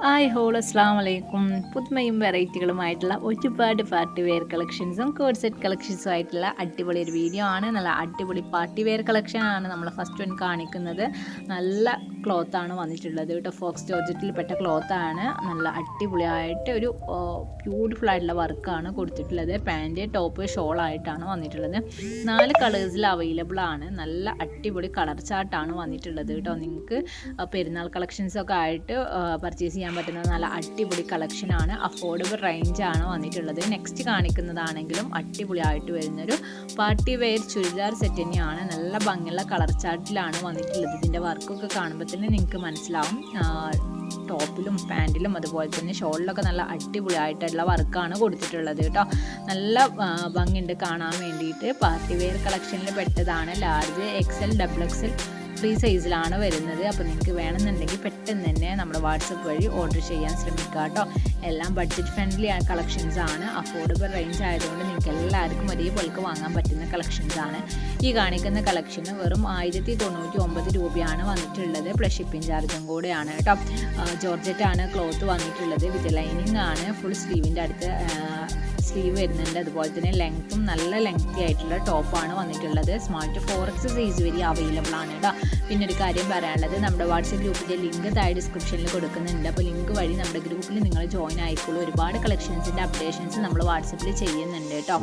Hi whole അസ്സാം വലൈക്കും പുതുമയും വെറൈറ്റികളുമായിട്ടുള്ള ഒരുപാട് പാർട്ടി വെയർ കളക്ഷൻസും കോഡ് സെറ്റ് കളക്ഷൻസും ആയിട്ടുള്ള അടിപൊളി ഒരു വീഡിയോ ആണ്. നല്ല അടിപൊളി പാർട്ടി വെയർ കളക്ഷൻ ആണ് നമ്മൾ ഫസ്റ്റ് വൺ കാണിക്കുന്നത്. നല്ല ക്ലോത്ത് ആണ് വന്നിട്ടുള്ളത് കേട്ടോ. ഫോക്സ് ജോർജറ്റിൽ പെട്ട ക്ലോത്ത് ആണ്. നല്ല അടിപൊളിയായിട്ട് ഒരു ബ്യൂട്ടിഫുൾ ആയിട്ടുള്ള വർക്കാണ് കൊടുത്തിട്ടുള്ളത്. പാന്റ് ടോപ്പ് ഷോൾ ആയിട്ടാണ് വന്നിട്ടുള്ളത്. നാല് കളേഴ്സിൽ അവൈലബിൾ ആണ്. നല്ല അടിപൊളി കളർ ചാർട്ടാണ് വന്നിട്ടുള്ളത് കേട്ടോ. നിങ്ങൾക്ക് പെരുന്നാൾ കളക്ഷൻസൊക്കെ ആയിട്ട് പർച്ചേസ് ചെയ്യാൻ പറ്റുന്ന നല്ല അടിപൊളി കളക്ഷനാണ് അഫോർഡബിൾ റേഞ്ചാണ് വന്നിട്ടുള്ളത്. നെക്സ്റ്റ് കാണിക്കുന്നതാണെങ്കിലും അടിപൊളിയായിട്ട് വരുന്നൊരു പാർട്ടി വെയർ ചുരിദാർ സെറ്റ് തന്നെയാണ്. നല്ല ഭംഗിയുള്ള കളർ ചാർട്ടിലാണ് വന്നിട്ടുള്ളത്. ഇതിന്റെ വർക്കൊക്കെ കാണുമ്പോൾ തന്നെ നിങ്ങൾക്ക് മനസ്സിലാവും. ടോപ്പിലും പാന്റിലും അതുപോലെ തന്നെ ഷോളിലൊക്കെ നല്ല അടിപൊളിയായിട്ടുള്ള വർക്കാണ് കൊടുത്തിട്ടുള്ളത് കേട്ടോ. നല്ല ഭംഗിയുണ്ട് കാണാൻ വേണ്ടിയിട്ട്. പാർട്ടി വെയർ കളക്ഷനിൽ പെട്ടതാണ്. Large XL double XL free സൈസിലാണ് വരുന്നത്. അപ്പോൾ നിങ്ങൾക്ക് വേണമെന്നുണ്ടെങ്കിൽ പെട്ടെന്ന് തന്നെ നമ്മുടെ വാട്സപ്പ് വഴി ഓർഡർ ചെയ്യാൻ ശ്രമിക്കുക കേട്ടോ. എല്ലാം ബഡ്ജറ്റ് ഫ്രണ്ട്ലി കളക്ഷൻസ് ആണ്. അഫോർഡബിൾ റേഞ്ച് ആയതുകൊണ്ട് നിങ്ങൾക്ക് എല്ലാവർക്കും ഒരേപോലെക്ക് വാങ്ങാൻ പറ്റുന്ന കളക്ഷൻസ് ആണ്. ഈ കാണിക്കുന്ന കളക്ഷന് വെറും ആയിരത്തി തൊണ്ണൂറ്റി ഒമ്പത് രൂപയാണ് വന്നിട്ടുള്ളത്. പ്ലസ് ഷിപ്പിംഗ് ചാർജും കൂടെയാണ് കേട്ടോ. ജോർജറ്റ് ആണ് ക്ലോത്ത് വന്നിട്ടുള്ളത്. വിത്ത് ലൈനിങ് ആണ്. ഫുൾ സ്ലീവിന്റെ അടുത്ത് സ്ലീവ് വരുന്നുണ്ട്. അതുപോലെ തന്നെ ലെങ്ത്തും നല്ല ലെങ്തി ആയിട്ടുള്ള ടോപ്പാണ് വന്നിട്ടുള്ളത്. സ്മാർട്ട് ഫോർ എക്സ് സൈസ് വരെ അവൈലബിൾ ആണ് കേട്ടോ പിന്നെ ഒരു കാര്യം പറയാനുള്ളത് നമ്മുടെ വാട്സപ്പ് ഗ്രൂപ്പിന്റെ ലിങ്ക് താഴെ ഡിസ്ക്രിപ്ഷനിൽ കൊടുക്കുന്നുണ്ട്. അപ്പോൾ ലിങ്ക് വഴി നമ്മുടെ ഗ്രൂപ്പിൽ നിങ്ങൾ ജോയിൻ ആയിക്കോളൂ. ഒരുപാട് കളക്ഷൻസിന്റെ അപ്ഡേഷൻസ് നമ്മൾ വാട്സപ്പിൽ ചെയ്യുന്നുണ്ട് കേട്ടോ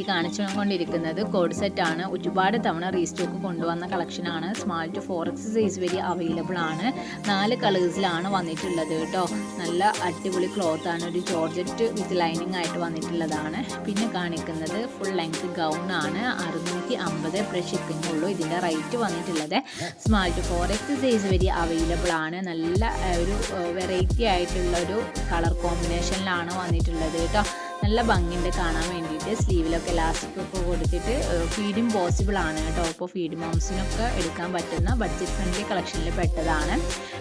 ഈ കാണിച്ചുകൊണ്ടിരിക്കുന്നത് കോഡ് സെറ്റ് ആണ്. ഒരുപാട് തവണ റീസ്റ്റോക്ക് കൊണ്ടുവന്ന കളക്ഷനാണ് small to four X size വരെ അവൈലബിൾ ആണ്. നാല് കളേഴ്സിലാണ് വന്നിട്ടുള്ളത് കേട്ടോ. നല്ല അടിപൊളി ക്ലോത്ത് ആണ്. ഒരു ജോർജറ്റ് വിത്ത് ലൈനിങ് ആയിട്ട് വന്നിട്ടുള്ളതാണ്. പിന്നെ കാണിക്കുന്നത് ഫുൾ ലെങ്ത് ഗൗൺ ആണ്. അറുന്നൂറ്റി അമ്പത് പ്ലസ് ഷിപ്പിംഗ് ഉള്ളൂ. ഇതിന്റെ റേറ്റ് വന്നിട്ടുള്ളത് small to four X size വരെ അവൈലബിൾ ആണ്. നല്ല ഒരു വെറൈറ്റി ആയിട്ടുള്ള ഒരു കളർ കോമ്പിനേഷനിലാണ് വന്നിട്ടുള്ളത് കേട്ടോ. നല്ല ഭംഗിയുണ്ട് കാണാൻ വേണ്ടിയിട്ട്. സ്ലീവിലൊക്കെ ഇലാസ്റ്റിക് ഒക്കെ കൊടുത്തിട്ട് ഫീഡും പോസിബിൾ ആണ്. കേട്ടോ ഇപ്പോൾ ഫീഡ് മോംസിനൊക്കെ എടുക്കാൻ പറ്റുന്ന ബഡ്ജറ്റ് ഫ്രണ്ട്ലി കളക്ഷനിൽ പെട്ടതാണ്.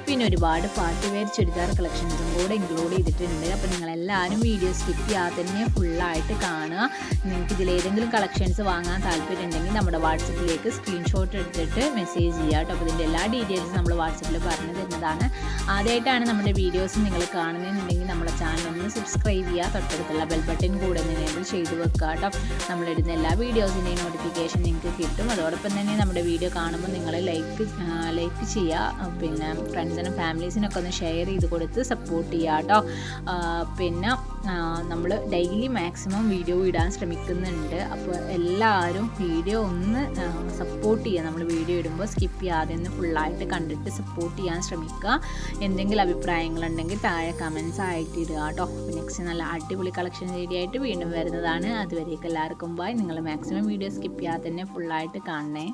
പിന്നെ ഒരുപാട് പാർട്ടി വെയർ ചുരിദാർ കളക്ഷൻസും കൂടെ ഇൻക്ലൂഡ് ചെയ്തിട്ടുണ്ട്. അപ്പോൾ നിങ്ങളെല്ലാവരും വീഡിയോ സ്കിപ്പ് ചെയ്യാതെ തന്നെ ഫുള്ളായിട്ട് കാണുക. നിങ്ങൾക്ക് ഇതിലേതെങ്കിലും കളക്ഷൻസ് വാങ്ങാൻ താല്പര്യമുണ്ടെങ്കിൽ നമ്മുടെ വാട്സപ്പിലേക്ക് സ്ക്രീൻഷോട്ട് എടുത്തിട്ട് മെസ്സേജ് ചെയ്യുക കേട്ടോ. അപ്പോൾ ഇതിന്റെ എല്ലാ ഡീറ്റെയിൽസും നമ്മൾ വാട്സപ്പിൽ പറഞ്ഞു തരുന്നതാണ്. ആദ്യമായിട്ടാണ് നമ്മുടെ വീഡിയോസ് നിങ്ങൾ കാണുന്നതെന്നുണ്ടെങ്കിൽ നമ്മുടെ ചാനൽ ഒന്ന് സബ്സ്ക്രൈബ് ചെയ്യുക. തൊട്ടടുത്തുള്ള ബെൽ ബട്ടൺ കൂടെ എനേബിൾ ചെയ്ത് വെക്കുക കേട്ടോ നമ്മളിടുന്ന എല്ലാ വീഡിയോസിന്റെയും നോട്ടിഫിക്കേഷൻ നിങ്ങൾക്ക് കിട്ടും. അതോടൊപ്പം തന്നെ നമ്മുടെ വീഡിയോ കാണുമ്പോൾ നിങ്ങൾ ലൈക്ക് ലൈക്ക് ചെയ്യുക പിന്നെ ഫ്രണ്ട്സിനും ഫാമിലീസിനൊക്കെ ഒന്ന് ഷെയർ ചെയ്ത് കൊടുത്ത് സപ്പോർട്ട് ചെയ്യുക കേട്ടോ പിന്നെ നമ്മൾ ഡെയിലി മാക്സിമം വീഡിയോ ഇടാൻ ശ്രമിക്കുന്നുണ്ട്. അപ്പോൾ എല്ലാവരും വീഡിയോ ഒന്ന് സപ്പോർട്ട് ചെയ്യുക നമ്മൾ വീഡിയോ ഇടുമ്പോൾ സ്കിപ്പ് ചെയ്യാതെ ഒന്ന് ഫുള്ളായിട്ട് കണ്ടിട്ട് സപ്പോർട്ട് ചെയ്യാൻ ശ്രമിക്കുക. എന്തെങ്കിലും അഭിപ്രായങ്ങളുണ്ടെങ്കിൽ താഴെ കമൻസ് ആയിട്ട് ഇടുക കേട്ടോ. നെക്സ്റ്റ് നല്ല അടിപൊളി കളക്ഷൻ വീഡിയോ വീണ്ടും വരുന്നതാണ്. അതുവരേക്കും എല്ലാവർക്കും ബൈ നിങ്ങൾ മാക്സിമം വീഡിയോ സ്കിപ്പ് ചെയ്യാതെ തന്നെ ഫുള്ളായിട്ട് കാണണേ.